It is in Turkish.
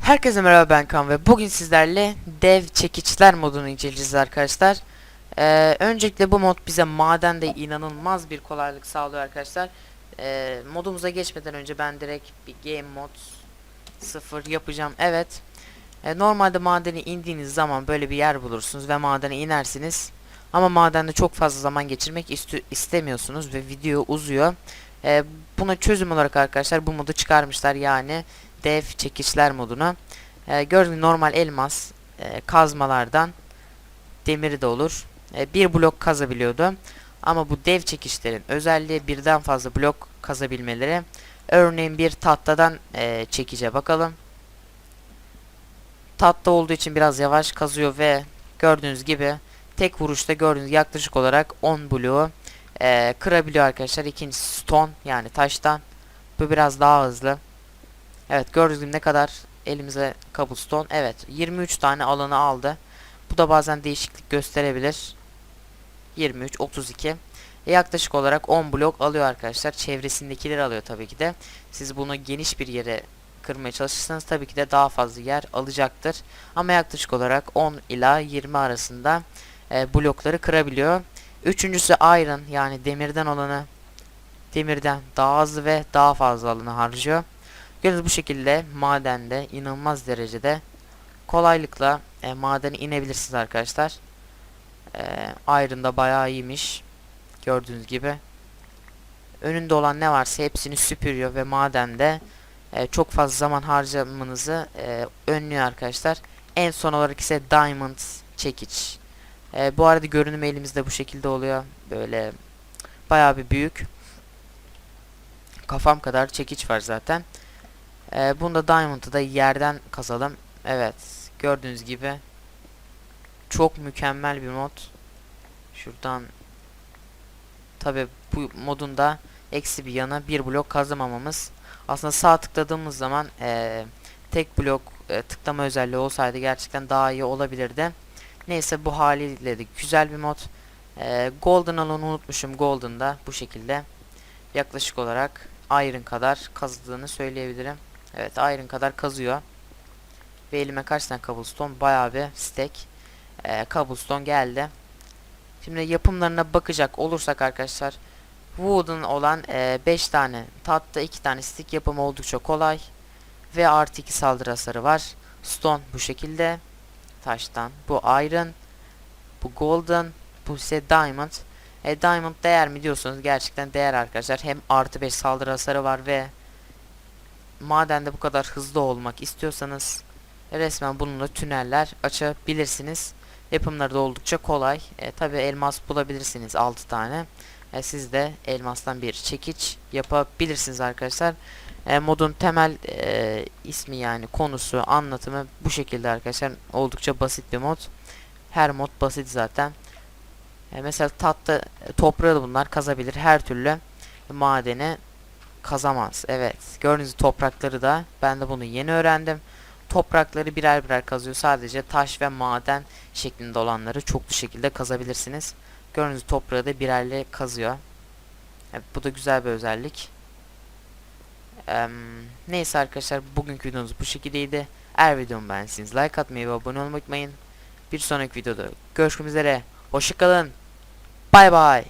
Herkese merhaba ben Kaan ve bugün sizlerle dev çekiçler modunu inceleyeceğiz arkadaşlar. Ee, öncelikle bu mod bize madende inanılmaz bir kolaylık sağlıyor arkadaşlar. Ee, modumuza geçmeden önce ben direkt bir game mod 0 yapacağım. Evet. Ee, normalde madene indiğiniz zaman böyle bir yer bulursunuz ve madene inersiniz. Ama madende çok fazla zaman geçirmek istemiyorsunuz ve video uzuyor. Ee, buna çözüm olarak arkadaşlar bu modu çıkarmışlar yani dev çekiçler moduna. Ee, gördüğünüz normal elmas e, kazmalardan demiri de olur. E, bir blok kazabiliyordu. Ama bu dev çekiçlerin özelliği birden fazla blok kazabilmeleri. Örneğin bir tahtadan e, çekice bakalım. Tahta olduğu için biraz yavaş kazıyor ve gördüğünüz gibi tek vuruşta gördüğünüz yaklaşık olarak 10 bloğu e, kırabiliyor arkadaşlar. İkincisi stone yani taştan. Bu biraz daha hızlı. Evet gördüğünüz gibi ne kadar elimize cobblestone. Evet 23 tane alanı aldı. Bu da bazen değişiklik gösterebilir. 23, 32. E, yaklaşık olarak 10 blok alıyor arkadaşlar. Çevresindekileri alıyor tabii ki de. Siz bunu geniş bir yere kırmaya çalışırsanız tabii ki de daha fazla yer alacaktır. Ama yaklaşık olarak 10 ila 20 arasında e, blokları kırabiliyor. Üçüncüsü iron yani demirden olanı demirden daha hızlı ve daha fazla alanı harcıyor. Gördüğünüz bu şekilde madende inanılmaz derecede kolaylıkla e, madene inebilirsiniz arkadaşlar. E, Iron da bayağı iyiymiş. Gördüğünüz gibi. Önünde olan ne varsa hepsini süpürüyor ve madende e, çok fazla zaman harcamanızı e, önlüyor arkadaşlar. En son olarak ise Diamond çekiç. E, bu arada görünüm elimizde bu şekilde oluyor. Böyle bayağı bir büyük. Kafam kadar çekiç var zaten. Ee, bunda Diamond'ı da yerden kazalım. Evet. Gördüğünüz gibi çok mükemmel bir mod. Şuradan tabi bu modun da eksi bir yanı bir blok kazamamamız. Aslında sağ tıkladığımız zaman eee, tek blok e, tıklama özelliği olsaydı gerçekten daha iyi olabilirdi. Neyse bu haliyle de güzel bir mod. Eee, Golden alanı unutmuşum. Golden'da bu şekilde yaklaşık olarak Iron kadar kazdığını söyleyebilirim. Evet Iron kadar kazıyor. Ve elime kaç tane cobblestone? Bayağı bir stack. Ee, cobblestone geldi. Şimdi yapımlarına bakacak olursak arkadaşlar. Wooden olan 5 tane tahta 2 tane stick yapımı oldukça kolay. Ve artı 2 saldırı hasarı var. Stone bu şekilde. Taştan. Bu iron. Bu golden. Bu ise diamond. E, diamond değer mi diyorsanız gerçekten değer arkadaşlar. Hem artı 5 saldırı hasarı var ve madende bu kadar hızlı olmak istiyorsanız resmen bununla tüneller açabilirsiniz. Yapımları da oldukça kolay. E, Tabi elmas bulabilirsiniz 6 tane. E, siz de elmastan bir çekiç yapabilirsiniz arkadaşlar. E, modun temel e, ismi yani konusu anlatımı bu şekilde arkadaşlar. Oldukça basit bir mod. Her mod basit zaten. E, mesela tatlı toprağı bunlar kazabilir. Her türlü madeni kazamaz. Evet. Gördüğünüz toprakları da ben de bunu yeni öğrendim. Toprakları birer birer kazıyor. Sadece taş ve maden şeklinde olanları çoklu şekilde kazabilirsiniz. Gördüğünüz toprağı da birerle kazıyor. Evet, bu da güzel bir özellik. Em, neyse arkadaşlar bugünkü videomuz bu şekildeydi. Eğer videomu beğendiyseniz like atmayı ve abone olmayı unutmayın. Bir sonraki videoda görüşmek üzere. Hoşçakalın. Bay bay.